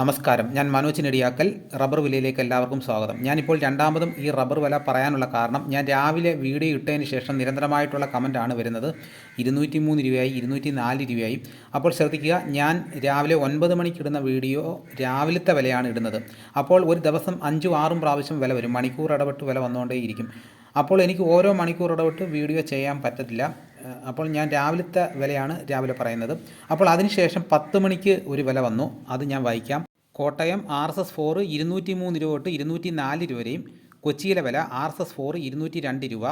നമസ്കാരം. ഞാൻ മനോജ് നെടിയാക്കൽ റബ്ബർ വിലയിലേക്ക് എല്ലാവർക്കും സ്വാഗതം. ഞാനിപ്പോൾ രണ്ടാമതും ഈ റബ്ബർ വില പറയാനുള്ള കാരണം ഞാൻ രാവിലെ വീഡിയോ ഇട്ടതിന് ശേഷം നിരന്തരമായിട്ടുള്ള കമന്റാണ് വരുന്നത്. ഇരുന്നൂറ്റി മൂന്ന് രൂപയായി ഇരുന്നൂറ്റി നാല് രൂപയായി. അപ്പോൾ ശ്രദ്ധിക്കുക ഞാൻ രാവിലെ ഒൻപത് മണിക്ക് ഇടുന്ന വീഡിയോ രാവിലത്തെ വിലയാണ് ഇടുന്നത്. അപ്പോൾ ഒരു ദിവസം അഞ്ചും ആറും പ്രാവശ്യം വില വരും. മണിക്കൂർ ഇടപെട്ട് വില വന്നുകൊണ്ടേയിരിക്കും. അപ്പോൾ എനിക്ക് ഓരോ മണിക്കൂർ ഇടപെട്ട് വീഡിയോ ചെയ്യാൻ പറ്റത്തില്ല. അപ്പോൾ ഞാൻ രാവിലത്തെ വിലയാണ് രാവിലെ പറയുന്നത്. അപ്പോൾ അതിനുശേഷം പത്ത് മണിക്ക് ഒരു വില വന്നു. അത് ഞാൻ വായിക്കാം. Kottayam R S S four ഇരുന്നൂറ്റി മൂന്ന് രൂപ തൊട്ട് ഇരുന്നൂറ്റി നാല് രൂപ വരെയും കൊച്ചിയിലെ വില ആർ എസ് എസ് ഫോർ ഇരുന്നൂറ്റി രണ്ട് രൂപ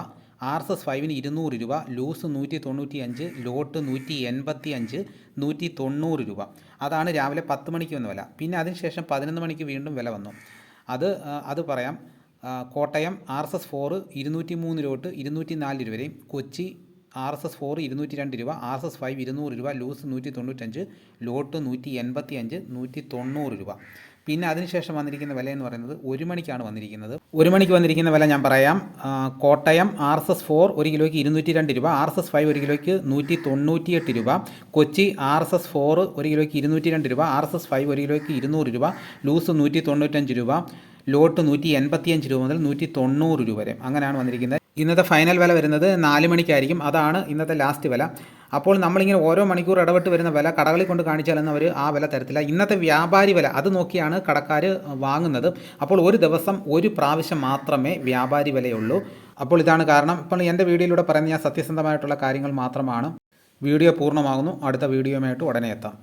ആർ എസ് എസ് ഫൈവിന് ഇരുന്നൂറ് രൂപ ലൂസ് നൂറ്റി തൊണ്ണൂറ്റി അഞ്ച് ലോട്ട് നൂറ്റി എൺപത്തി അഞ്ച് നൂറ്റി തൊണ്ണൂറ് രൂപ. അതാണ് രാവിലെ പത്ത് മണിക്ക് വന്ന വില. പിന്നെ അതിനുശേഷം പതിനൊന്ന് മണിക്ക് വീണ്ടും വില വന്നു. അത് അത് പറയാം. Kottayam R S S four ഇരുന്നൂറ്റി മൂന്ന് രൂപ തൊട്ട് ഇരുന്നൂറ്റി നാല് രൂപ വരെയും Kochi R S S four ഇരുന്നൂറ്റി രണ്ട് രൂപ ആർ എസ് എസ് ഫൈവ് ഇരുന്നൂറ് രൂപ ലൂസ് നൂറ്റി തൊണ്ണൂറ്റഞ്ച് ലോട്ട് നൂറ്റി എൺപത്തി അഞ്ച് നൂറ്റി തൊണ്ണൂറ് രൂപ. പിന്നെ അതിനുശേഷം വന്നിരിക്കുന്ന വില എന്ന് പറയുന്നത് ഒരു മണിക്കാണ് വന്നിരിക്കുന്നത്. ഒരു മണിക്ക് വന്നിരിക്കുന്ന വില ഞാൻ പറയാം. Kottayam R S S four ഒരു കിലോയ്ക്ക് ഇരുന്നൂറ്റി രണ്ട് രൂപ ആർ എസ് എസ് ഫൈവ് ഒരു കിലോയ്ക്ക് നൂറ്റി തൊണ്ണൂറ്റിയെട്ട് രൂപ Kochi R S S four ഒരു കിലോയ്ക്ക് ഇരുന്നൂറ്റി രണ്ട് രൂപ ആർ എസ് എസ് ഫൈവ് ഒരു കിലോയ്ക്ക് ഇരുന്നൂറ് രൂപ ലൂസ് നൂറ്റി തൊണ്ണൂറ്റഞ്ച് രൂപ ലോട്ട് നൂറ്റി എൺപത്തിയഞ്ച് രൂപ മുതൽ നൂറ്റി തൊണ്ണൂറ് രൂപ വരെ. അങ്ങനെയാണ് വന്നിരിക്കുന്നത്. ഇന്നത്തെ ഫൈനൽ വില വരുന്നത് നാല് മണിക്കായിരിക്കും. അതാണ് ഇന്നത്തെ ലാസ്റ്റ് വില. അപ്പോൾ നമ്മളിങ്ങനെ ഓരോ മണിക്കൂർ ഇടപെട്ട് വരുന്ന വില കടകളിൽ കൊണ്ട് കാണിച്ചാലൊന്നും അവർ ആ വില തരത്തില്ല. ഇന്നത്തെ വ്യാപാരി വില അത് നോക്കിയാണ് കടക്കാർ വാങ്ങുന്നത്. അപ്പോൾ ഒരു ദിവസം ഒരു പ്രാവശ്യം മാത്രമേ വ്യാപാരി വിലയുള്ളൂ. അപ്പോൾ ഇതാണ് കാരണം. ഇപ്പോൾ എന്റെ വീഡിയോയിലൂടെ പറയുന്ന ഞാൻ സത്യസന്ധമായിട്ടുള്ള കാര്യങ്ങൾ മാത്രമാണ്. വീഡിയോ പൂർണമാകുന്നു. അടുത്ത വീഡിയോയുമായിട്ട് ഉടനെ എത്താം.